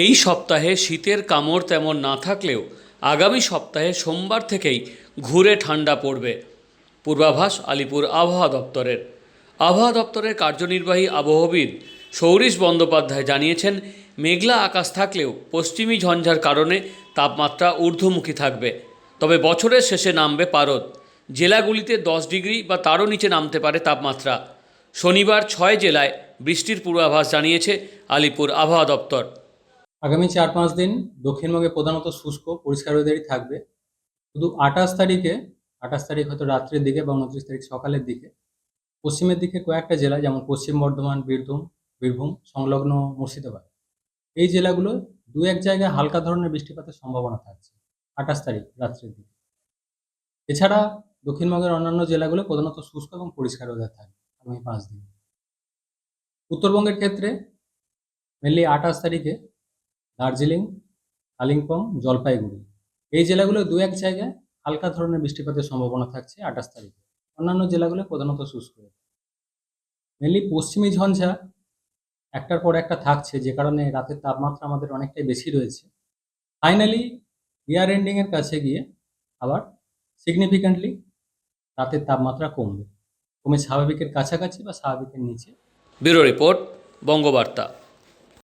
এই সপ্তাহে শীতের কামড় তেমন না থাকলেও আগামী সপ্তাহে সোমবার থেকেই ঘুরে ঠান্ডা পড়বে। পূর্বাভাস আলিপুর আবহাওয়া দপ্তরের। আবহাওয়া দপ্তরের কার্যনির্বাহী আবহবিদ সৌরিশ বন্দ্যোপাধ্যায় জানিয়েছেন, মেঘলা আকাশ থাকলেও পশ্চিমী ঝঞ্ঝার কারণে তাপমাত্রা ঊর্ধ্বমুখী থাকবে। তবে বছরের শেষে নামবে পারদ। জেলাগুলিতে দশ ডিগ্রি বা তারও নিচে নামতে পারে তাপমাত্রা। শনিবার ছয় জেলায় বৃষ্টির পূর্বাভাস জানিয়েছে আলিপুর আবহাওয়া দপ্তর। আগামী চার পাঁচ দিন দক্ষিণবঙ্গে প্রধানত শুষ্ক, পরিষ্কার ওয়েদারই থাকবে। শুধু আঠাশ তারিখে, আঠাশ তারিখ হয়তো রাত্রের দিকে বা উনত্রিশ তারিখ সকালের দিকে। পশ্চিমের দিকে কয়েকটা জেলা, যেমন পশ্চিম বর্ধমান বীরভূম বীরভূম, সংলগ্ন মুর্শিদাবাদ। এই জেলাগুলো দু এক জায়গায় হালকা ধরনের বৃষ্টিপাতের সম্ভাবনা থাকছে, আঠাশ তারিখ রাত্রের দিকে। এছাড়া দক্ষিণবঙ্গের অন্যান্য জেলাগুলো প্রধানত শুষ্ক এবং পরিষ্কার ওয়েদার থাকবে আগামী পাঁচ দিন। উত্তরবঙ্গের ক্ষেত্রে মেনলি আঠাশ তারিখে দার্জিলিং কালিম্পং জলপাইগুড়ি। এই জেলাগুলো দু এক জায়গায় হালকা ধরনের বৃষ্টিপাতের সম্ভাবনা থাকছে আঠাশ তারিখে। অন্যান্য জেলাগুলো প্রধানত শুষ্ক। মেনলি পশ্চিমী ঝঞ্ঝা একটার পর একটা থাকছে, যে কারণে রাতের তাপমাত্রা আমাদের অনেকটাই বেশি রয়েছে। ফাইনালি ইয়ার এন্ডিংয়ের কাছে গিয়ে আবার সিগনিফিক্যান্টলি রাতের তাপমাত্রা কমবে। কমে স্বাভাবিকের কাছাকাছি বা স্বাভাবিকের নিচে। Bureau report, Bangabarta.